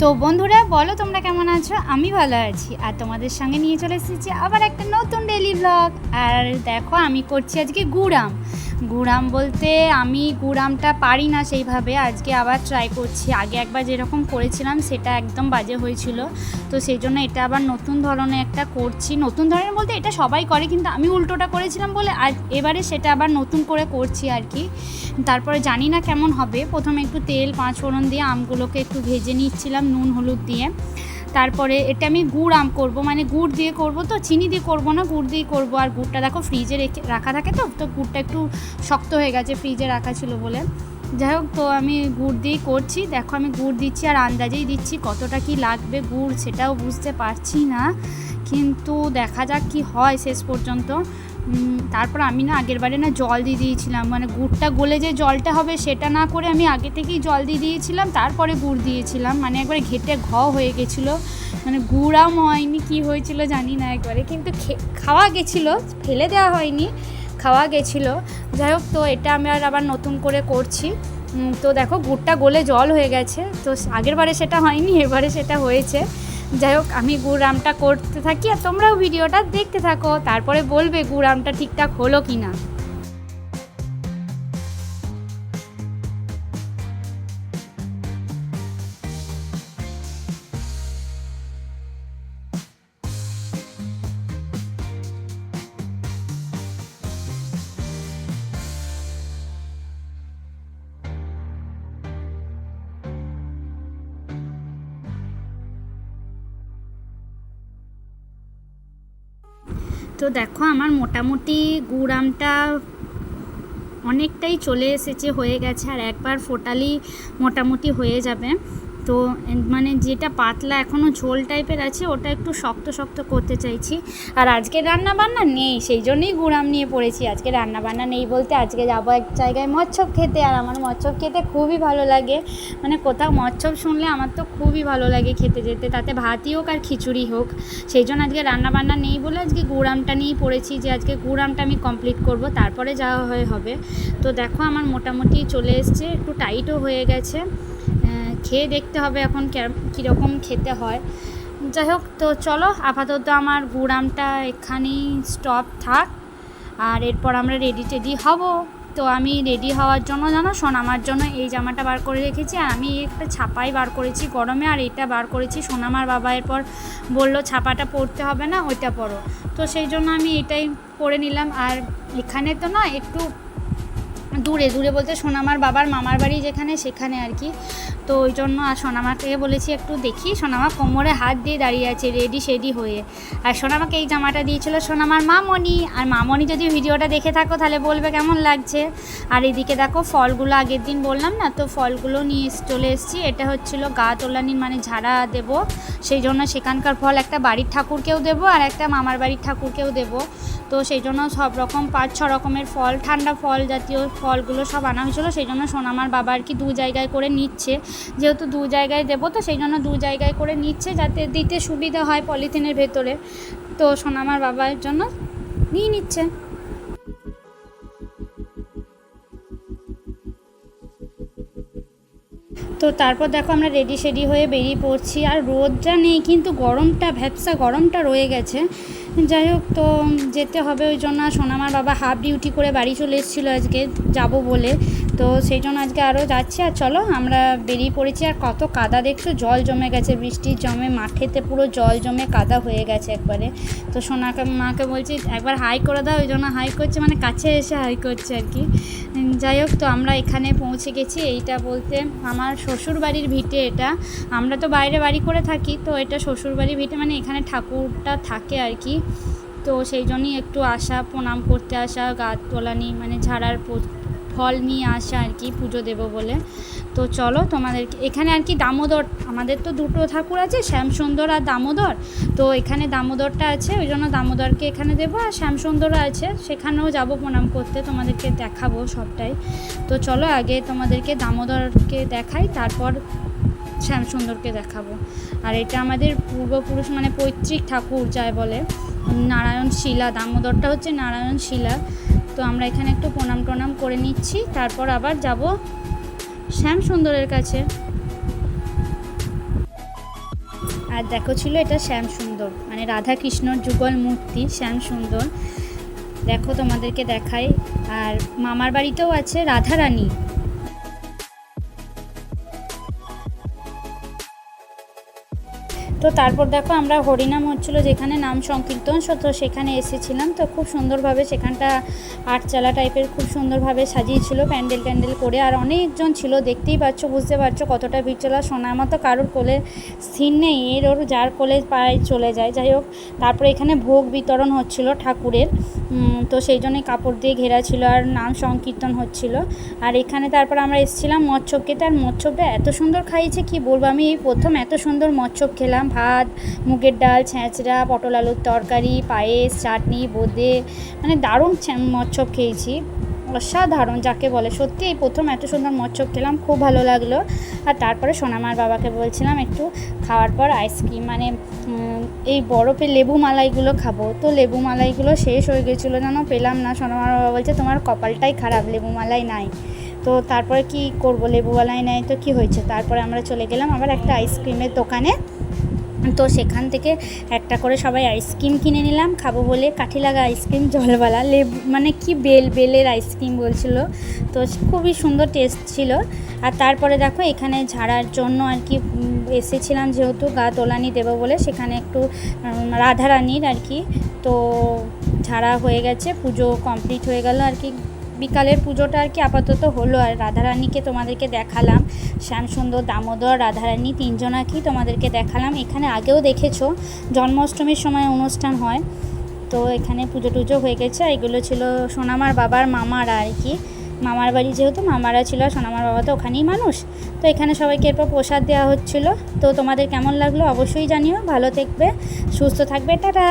তো বন্ধুরা, বলো তোমরা কেমন আছো? আমি ভালো আছি। আর তোমাদের সঙ্গে নিয়ে চলে এসেছি আবার একটা নতুন ডেলি ব্লগ আর দেখো, আমি করছি আজকে গুড়াম গুড়াম বলতে আমি গুড়ামটা পারি না সেইভাবে, আজকে আবার ট্রাই করছি। আগে একবার যেরকম করেছিলাম, সেটা একদম বাজে হয়েছিল। তো সেই জন্য এটা আবার নতুন ধরনের একটা করছি। নতুন ধরনের বলতে এটা সবাই করে, কিন্তু আমি উল্টোটা করেছিলাম বলে আর এবারে সেটা আবার নতুন করে করছি আর কি। তারপরে জানি না কেমন হবে। প্রথমে একটু তেল, পাঁচ ফোড়ন দিয়ে আমগুলোকে একটু ভেজে নিচ্ছিলাম নুন, হলুদ দিয়ে। তারপরে এটা আমি গুড় আম করব মানে গুড় দিয়ে করব তো, চিনি দিয়ে করব না, গুড় দিয়ে করব। আর গুড়টা দেখো ফ্রিজে রেখে, রাখা থাকে তো তো গুড়টা একটু শক্ত হয়ে গেছে, ফ্রিজে রাখা ছিল বলে। যাই হোক, তো আমি গুড় দিয়েই করছি। দেখো আমি গুড় দিচ্ছি আর আন্দাজেই দিচ্ছি কতটা কি লাগবে গুড়, সেটাও বুঝতে পারছি না। কিন্তু দেখা যাক কি হয় শেষ পর্যন্ত। তারপর আমি না আগের বারে না জল দিয়ে দিয়েছিলাম। মানে গুড়টা গলে যে জলটা হবে সেটা না করে আমি আগে থেকেই জল দিয়ে দিয়েছিলাম, তারপরে গুড় দিয়েছিলাম। মানে একবারে ঘেটে ঘ হয়ে গেছিল। মানে গুড়াম হয়নি, কি হয়েছিল জানি না একবারে। কিন্তু খাওয়া গেছিল, ফেলে দেওয়া হয়নি, খাওয়া গেছিল। যাই হোক, তো এটা আমি আর আবার নতুন করে করছি। তো দেখো, গুড়টা গলে জল হয়ে গেছে। তো আগের বারে সেটা হয়নি, এবারে সেটা হয়েছে। যাই হোক, আমি গুড়ামটা করতে থাকি আর তোমরাও ভিডিওটা দেখতে থাকো, তারপরে বলবে গুড়ামটা ঠিকঠাক হলো কি না তো দেখো আমার মোটামুটি গুড়ামটা অনেকটাই চলে এসেছে, হয়ে গেছে আর একবার ফোটালি মোটামুটি হয়ে যাবে। তো মানে যেটা পাতলা এখনও ঝোল টাইপের আছে, ওটা একটু শক্ত শক্ত করতে চাইছি। আর আজকে রান্না বান্না নেই, সেই জন্যই গুড়াম নিয়ে পড়েছি। আজকে রান্না বান্না নেই বলতে আজকে যাব এক জায়গায় মচ্ছব খেতে, আর আমার মচ্ছব খেতে খুবই ভালো লাগে। মানে কোথাও মচ্ছব শুনলে আমার তো খুবই ভালো লাগে খেতে যেতে, তাতে ভাতই হোক আর খিচুড়ি হোক। সেই জন্য আজকে রান্না বান্না নেই বলে আজকে গুড়ামটা নিয়েই পড়েছি, যে আজকে গুড়ামটা আমি কমপ্লিট করব, তারপরে যাওয়া হয়ে হবে। তো দেখো আমার মোটামুটি চলে এসছে, একটু টাইটও হয়ে গেছে। খেয়ে দেখতে হবে এখন কীরকম খেতে হয়। যাই হোক, তো চলো, আপাতত আমার গুড়ামটা এখানেই স্টপ থাক। আর এরপর আমরা রেডি টেডি হব। তো আমি রেডি হওয়ার জন্য, জানো শোন আমার জন্য এই জামাটা বার করে রেখেছি। আর আমি একটা ছাপাই বার করেছি গরমে, আর এটা বার করেছি সোনামার বাবা এরপর বলল, ছাপাটা পরতে হবে না, ওইটা পরো। তো সেই জন্য আমি এটাই পরে নিলাম। আর এখানে তো না, একটু দূরে দূরে বলতে সোনামার বাবার মামার বাড়ি যেখানে, সেখানে আর কি। তো ওই জন্য আর সোনামাকে বলেছি একটু দেখি। সোনামা কোমরে হাত দিয়ে দাঁড়িয়ে আছে রেডি শেডি হয়ে। আর সোনামাকে এই জামাটা দিয়েছিল সোনামার মামনি। আর মামনি যদি ভিডিওটা দেখে থাকো, তাহলে বলবে কেমন লাগছে। আর এদিকে দেখো, ফলগুলো আগের দিন বললাম না, তো ফলগুলো নিয়ে চলে এসেছি। এটা হচ্ছিল গা তোলানির মানে ঝাড়া দেব। সেই জন্য সেখানকার ফল একটা বাড়ির ঠাকুরকেও দেবো আর একটা মামার বাড়ির ঠাকুরকেও দেবো। তো সেই জন্য সব রকম পাঁচ, ছ রকমের ফল, ঠান্ডা ফল জাতীয় ফলগুলো সব আনা হয়েছিল, সেই জন্য সোনামার বাবা আর কি দু জায়গায় করে নিচ্ছে। যেহেতু দু জায়গায় দেবো, তো সেই জন্য দু জায়গায় করে নিচ্ছে যাতে দিতে সুবিধা হয় পলিথিনের ভেতরে। তো সোনামার বাবার জন্য নিয়ে নিচ্ছে। তো তারপর দেখো আমরা রেডি সেডি হয়ে বেরিয়ে পড়ছি। আর রোদটা নেই, কিন্তু গরমটা, ভ্যাপসা গরমটা রয়ে গেছে। যাই হোক, তো যেতে হবে ওই জন্য। সোনামার বাবা হাফ ডিউটি করে বাড়ি চলে এসেছিল আজকে, যাব বলে। তো সেই জন্য আজকে আরও যাচ্ছি। আর চলো, আমরা বেরিয়ে পড়েছি। আর কত কাদা দেখছ? জল জমে গেছে বৃষ্টির জমে, মাঠেতে পুরো জল জমে কাদা হয়ে গেছে একবারে। তো সোনাকে, মাকে বলছি, একবার হাই করে দাও, ওই জন্য হাই করছে মানে কাছে এসে হাই করছে আর কি। যাই হোক, তো আমরা এখানে পৌঁছে গেছি। এইটা বলতে আমার শ্বশুর বাড়ির ভিটে এটা। আমরা তো বাইরে বাড়ি করে থাকি, তো এটা শ্বশুর বাড়ির ভিটে মানে এখানে ঠাকুরটা থাকে আর কি। তো সেই জন্যই একটু আসা, প্রণাম করতে আসা, গা তোলানি মানে ঝাড়ার ফল নিয়ে আসা আর কি, পুজো দেবো বলে। তো চলো তোমাদেরকে এখানে আর কি দামোদর, আমাদের তো দুটো ঠাকুর আছে, শ্যামসুন্দর আর দামোদর। তো এখানে দামোদরটা আছে, ওই জন্য দামোদরকে এখানে দেবো, আর শ্যামসুন্দরও আছে, সেখানেও যাব প্রণাম করতে, তোমাদেরকে দেখাবো সবটাই। তো চলো আগে তোমাদেরকে দামোদরকে দেখাই, তারপর শ্যামসুন্দরকে দেখাবো। আর এটা আমাদের পূর্বপুরুষ মানে পৈতৃক ঠাকুর যায় বলে, নারায়ণ শিলা, দামোদরটা হচ্ছে নারায়ণ শিলা। তো আমরা এখানে একটু প্রণাম টনাম করে নিচ্ছি। তারপর আবার যাব শ্যাম সুন্দরের কাছে। আর দেখো ছিল এটা শ্যাম সুন্দর মানে রাধা কৃষ্ণর যুগল মূর্তি শ্যাম সুন্দর দেখো তোমাদেরকে দেখাই। আর মামার বাড়িতেও আছে রাধারানী। তো তারপর দেখো আমরা হরিনাম হচ্ছিল যেখানে নাম সংকীর্তন তো সেখানে এসেছিলাম। তো খুব সুন্দরভাবে সেখানটা আটচালা টাইপের খুব সুন্দরভাবে সাজিয়েছিল, প্যান্ডেল ট্যান্ডেল করে। আর অনেকজন ছিল, দেখতেই পাচ্ছ, বুঝতে পারছ কতটা ভিড় ছিল আর সোনার মতো কারোর কোলে স্থির নেই, এর ওর যার কোলে পায়ে চলে যায়। যাই হোক, তারপরে এখানে ভোগ বিতরণ হচ্ছিল ঠাকুরের। তো সেই জন্যই কাপড় দিয়ে ঘেরা ছিল আর নাম সংকীর্তন হচ্ছিল। আর এখানে তারপর আমরা এসেছিলাম মচ্ছব খেতে আর মচ্ছবটা এত সুন্দর খাইয়েছে, কি বলব? আমি এই প্রথম এত সুন্দর মচ্ছব খেলাম ভাত, মুগের ডাল, ছেঁচড়া, পটল আলুর তরকারি, পায়েস, চাটনি, বোঁদে মানে দারুণ মচ্ছব খেয়েছি। অসাধারণ, যাকে বলে। সত্যি, এই প্রথম এত সুন্দর মচ্ছব খেলাম, খুব ভালো লাগল। আর তারপরে সোনামার বাবাকে বলছিলাম, একটু খাওয়ার পর আইসক্রিম মানে এই বরফের লেবু মালাইগুলো খাব। তো লেবু মালাইগুলো শেষ হয়ে গেছিল যেন পেলাম না, সোনামার বাবা বলছে, তোমার কপালটাই খারাপ, লেবু মালাই নাই। তো তারপরে কি করব? লেবু মালাই নাই, তো কি হয়েছে? তারপরে আমরা চলে গেলাম আবার একটা আইসক্রিমের দোকানে। তো সেখান থেকে একটা করে সবাই আইসক্রিম কিনে নিলাম। খাব বলে কাঠি লাগা আইসক্রিম জলওয়ালা লেবু মানে কি বেল, বেলের আইসক্রিম বলছিল। তো খুবই সুন্দর টেস্ট ছিল। আর তারপরে দেখো এখানে ঝাড়ার জন্য আর কি এসেছিলাম যেহেতু গা তোলানি দেবো বলে, সেখানে একটু রাধারানীর আর কি। তো ঝাড়া হয়ে গেছে, পুজো কমপ্লিট হয়ে গেল আর কি। বিকালের পুজোটা আর কি আপাতত হলো আর রাধারানীকে তোমাদেরকে দেখালাম। শ্যামসুন্দর, দামোদর, রাধারানী তিনজনাকেই তোমাদেরকে দেখালাম। এখানে আগেও দেখেছ, জন্মাষ্টমীর সময় অনুষ্ঠান হয়। তো এখানে পুজো টুজো হয়ে গেছে। এগুলো ছিল সোনামার বাবার মামারা আর কি। মামার বাড়ি যেহেতু মামারা ছিল, সোনামার বাবা তো ওখানেই মানুষ। তো এখানে সবাইকে এরপর প্রসাদ দেওয়া হচ্ছিল। তো তোমাদের কেমন লাগল অবশ্যই জানিও। ভালো থাকবে, সুস্থ থাকবে, টাটা।